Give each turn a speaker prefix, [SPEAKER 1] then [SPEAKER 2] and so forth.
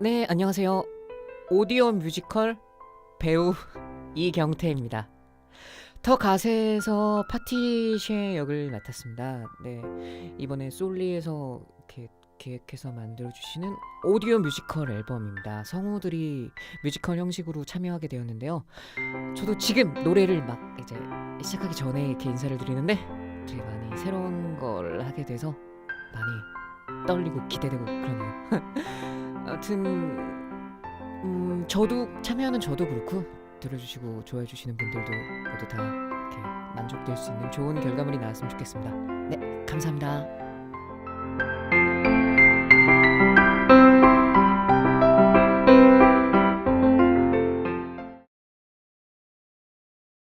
[SPEAKER 1] 네, 안녕하세요. 오디오 뮤지컬 배우 이경태입니다. 더 가세에서 파티쉐 역을 맡았습니다. 네, 이번에 솔리에서 기획해서 만들어주시는 오디오 뮤지컬 앨범입니다. 성우들이 뮤지컬 형식으로 참여하게 되었는데요. 저도 지금 노래를 막 이제 시작하기 전에 이렇게 인사를 드리는데 되게 많이 새로운 걸 하게 돼서 많이 떨리고 기대되고 그러네요. 아무튼 음, 저도 참여하는 저도 그렇고 들어주시고 좋아해 주시는 분들도 모두 다 이렇게 만족될 수 있는 좋은 결과물이 나왔으면 좋겠습니다. 네, 감사합니다.